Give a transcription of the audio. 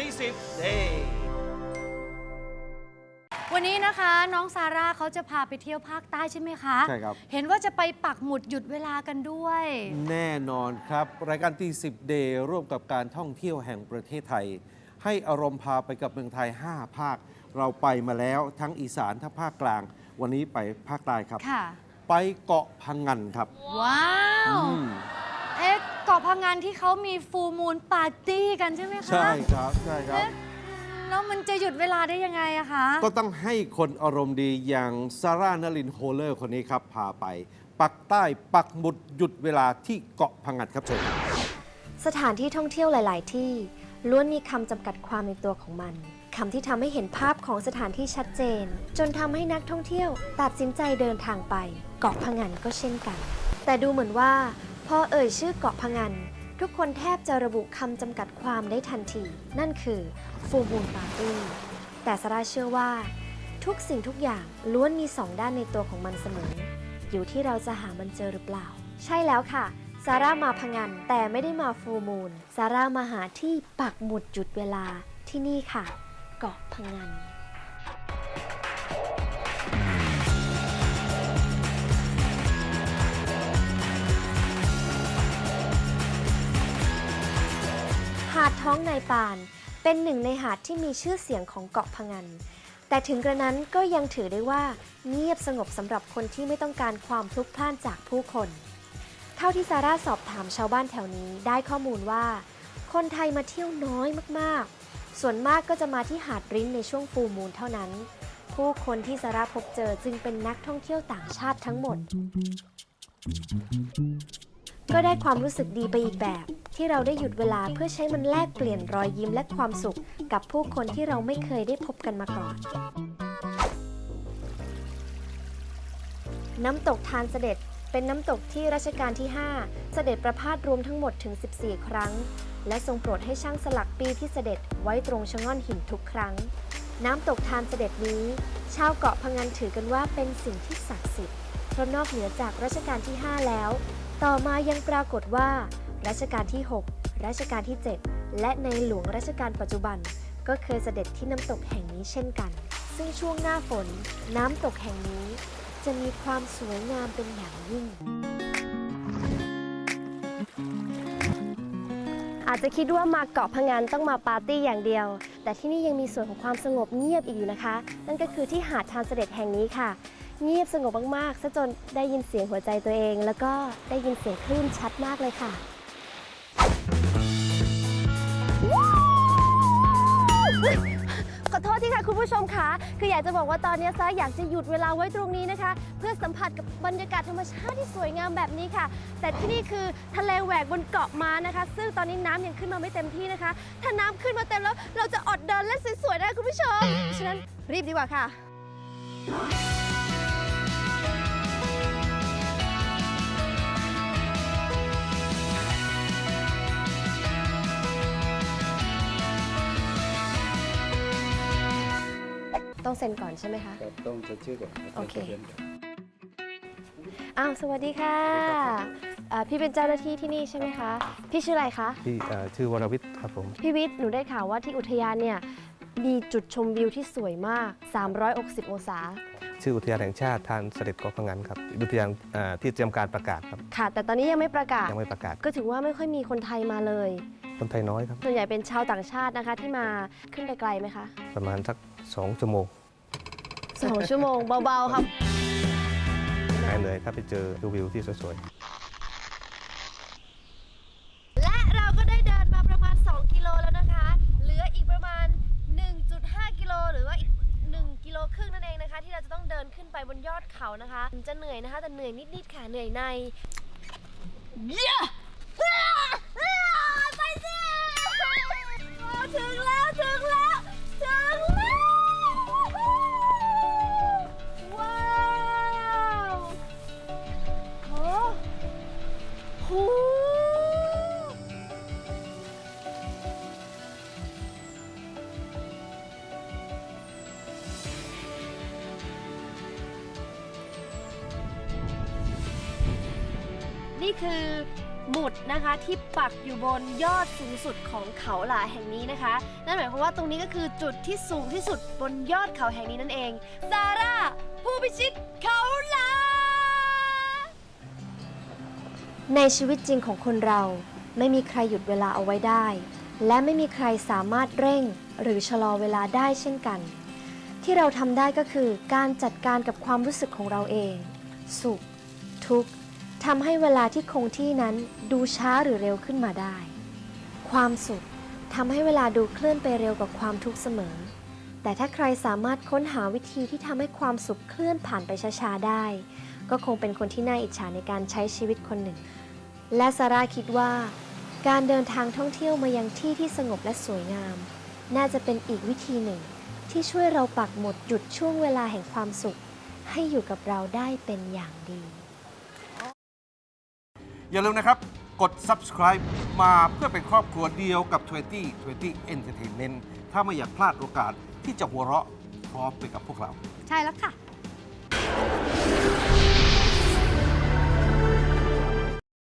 ตีสิบเดย์วันนี้นะคะน้องซาร่าเขาจะพาไปเที่ยวภาคใต้ใช่ไหมคะ ใช่ครับ เห็นว่าจะไปปักหมุดหยุดเวลากันด้วย แน่นอนครับ รายการตีสิบเดย์ร่วมกับการท่องเที่ยวแห่งประเทศไทย ให้อารมณ์พาไปกับเมืองไทย 5 ภาค เราไปมาแล้วทั้งอีสานทั้งภาคกลาง วันนี้ไปภาคใต้ครับ ค่ะ ไปเกาะพังงันครับ ว้าว อืม เอ๊ะเกาะพังงานที่เขามีฟูมูลปาร์ตี้กันใช่ไหมคะใช่ครับใช่ครับเอ๊ะแล้วมันจะหยุดเวลาได้ยังไงอะคะ ก็ต้องให้คนอารมณ์ดีอย่างซาร่านลินโฮเลอร์คนนี้ครับ พาไป ปักใต้ปักหมุดหยุดเวลาที่เกาะพังงันครับเชิญครับ สถานที่ท่องเที่ยวหลาย ๆ ที่ล้วนมีคำจำกัดความในตัวของมันคำที่ทำให้เห็นภาพของสถานที่ชัดเจน จนทำให้นักท่องเที่ยวตัดสินใจเดินทางไป เกาะพะงันก็เช่นกัน แต่ดูเหมือนว่า พอเอ่ยชื่อเกาะพะงัน ทุกคนแทบจะระบุคำจำกัดความได้ทันที นั่นคือฟูมูลปาร์ตี้แต่สาราเชื่อว่า ทุกสิ่งทุกอย่างล้วนมีสองด้านในตัวของมันเสมอ อยู่ที่เราจะหามันเจอหรือเปล่า ใช่แล้วค่ะซาร่ามาพังงันแต่ไม่ได้มาฟูมูลซาร่ามาหาที่ปักหมุดจุดเวลาที่นี่ค่ะ เกาะพังงัน ท้องนายปาน เป็นหนึ่งในหาดที่มีชื่อเสียงของเกาะพงัน แต่ถึงกระนั้นก็ยังถือได้ว่าเงียบสงบสำหรับคนที่ไม่ต้องการความพลุกพล่านจากผู้คน เท่าที่ซาร่าสอบถามชาวบ้านแถวนี้ได้ข้อมูลว่า คนไทยมาเที่ยวน้อยมากๆ ส่วนมากก็จะมาที่หาดริ้นในช่วงฟูมูลเท่านั้น ผู้คนที่ซาร่าพบเจอจึงเป็นนักท่องเที่ยวต่างชาติทั้งหมด ก็ได้ความรู้สึกดีไปอีกแบบ ที่เราได้หยุดเวลาเพื่อใช้มันแลกเปลี่ยนรอยยิ้มและความสุข กับผู้คนที่เราไม่เคยได้พบกันมาก่อน น้ำตกทานเสด็จเป็นน้ำตกที่รัชกาลที่ 5 เสด็จประพาสรวมทั้งหมดถึง 14 ครั้ง และทรงโปรดให้ช่างสลักปีที่เสด็จไว้ตรงชะง่อนหินทุกครั้ง น้ำตกทานเสด็จนี้ ชาวเกาะพะงันถือกันว่าเป็นสิ่งที่ศักดิ์สิทธิ์เพราะนอกเหนือจากรัชกาลที่ 5 แล้ว ต่อมายังปรากฏว่า รัชกาลที่ 6 รัชกาลที่ 7 และในหลวงรัชกาลปัจจุบัน ก็เคยเสด็จที่น้ำตกแห่งนี้เช่นกัน ซึ่งช่วงหน้าฝนน้ำตกแห่งนี้ จะมีความสวยงามเป็นอย่างยิ่ง อาจจะคิดว่ามาเกาะพะงันต้องมาปาร์ตี้อย่างเดียว แต่ที่นี่ยังมีส่วนของความสงบเงียบอีกอยู่นะคะ นั่นก็คือที่หาดทานเสด็จแห่งนี้ค่ะเงียบสงบมากๆซะจนได้ยินเสียงหัวใจตัวเอง แล้วก็ได้ยินเสียงคลื่นชัดมากเลยค่ะ ขอโทษที่ค่ะคุณผู้ชมคะคืออยากจะบอกว่าตอนนี้ซาอยากจะหยุดเวลาไว้ตรงนี้นะคะ เพื่อสัมผัสกับบรรยากาศธรรมชาติที่สวยงามแบบนี้ค่ะ แต่ที่นี่คือทะเลแหวกบนเกาะม้านะคะ ซึ่งตอนนี้น้ำยังขึ้นมาไม่เต็มที่นะคะ ถ้าน้ำขึ้นมาเต็มแล้ว เราจะอดเดินและสวยๆได้คุณผู้ชมฉะนั้นรีบดีกว่าค่ะ ต้องเซ็นก่อนใช่ไหมคะ ครับต้องจะชื่อก่อนรับโอเคจดทะบียนก่อนอ้าวสวัสดีค่ะอ่าพี่เป็นเจ้าหน้าที่ที่นี่ใช่ไหมคะ พี่ชื่ออะไรคะพี่เอ่อชื่อวรวิทย์ครับผมพี่วิทย์หนูได้ข่าวว่าที่อุทยานเนี่ยมีจุดชมวิวที่สวยมาก 360 องศา ชื่ออุทยานแห่งชาติทานเสด็จเกาะพังงันครับอุทยานเอ่อที่เตรียมการประกาศครับค่ะ แต่ตอนนี้ยังไม่ประกาศ ยังไม่ประกาศก็ถือว่าไม่ค่อยมีคนไทยมาเลย คนไทยน้อยครับ ส่วนใหญ่เป็นชาวต่างชาตินะคะที่มาขึ้นไปไกลไหมคะ ประมาณสัก 2 ชั่วโมง สองชั่วโมงเบาๆครับหายเหนื่อยถ้าไปเจอดูวิวที่สวยและเราก็ได้เดินมาประมาณ 2 กิโลแล้วนะคะ เหลืออีกประมาณ 1.5 กิโลหรือว่าอีก 1 กิโลครึ่งนั่นเองนะคะ ที่เราจะต้องเดินขึ้นไปบนยอดเขานะคะมันจะเหนื่อยนะคะ แต่เหนื่อยนิดๆค่ะ เหนื่อยใน เย้ นี่คือหมุดนะคะที่ปักอยู่บนยอดสูงสุดของเขาหลาแห่งนี้นะคะ นั่นหมายความว่าตรงนี้ก็คือจุดที่สูงที่สุดบนยอดเขาแห่งนี้นั่นเองซาร่าผู้พิชิตเขาหลาในชีวิตจริงของคนเราไม่มีใครหยุดเวลาเอาไว้ได้ และไม่มีใครสามารถเร่งหรือชะลอเวลาได้เช่นกัน ที่เราทำได้ก็คือการจัดการกับความรู้สึกของเราเอง สุข ทุกข์ ทำให้เวลาที่คงที่นั้นดูช้าหรือเร็วขึ้นมาได้ ความสุขทำให้เวลาดูเคลื่อนไปเร็วกว่าความทุกข์เสมอ แต่ถ้าใครสามารถค้นหาวิธีที่ทำให้ความสุขเคลื่อนผ่านไปช้าๆได้ ก็คงเป็นคนที่น่าอิจฉาในการใช้ชีวิตคนหนึ่ง และซาร่าคิดว่า การเดินทางท่องเที่ยวมายังที่ที่สงบและสวยงาม น่าจะเป็นอีกวิธีหนึ่ง ที่ช่วยเราปักหมุดหยุดช่วงเวลาแห่งความสุข ให้อยู่กับเราได้เป็นอย่างดี อย่าลืมนะครับ กด subscribe มาเพื่อเป็นครอบครัวเดียวกับ 2020 Entertainment ถ้าไม่อยากพลาดโอกาสที่จะหัวเราะพร้อมไปกับพวกเรา ใช่แล้วค่ะ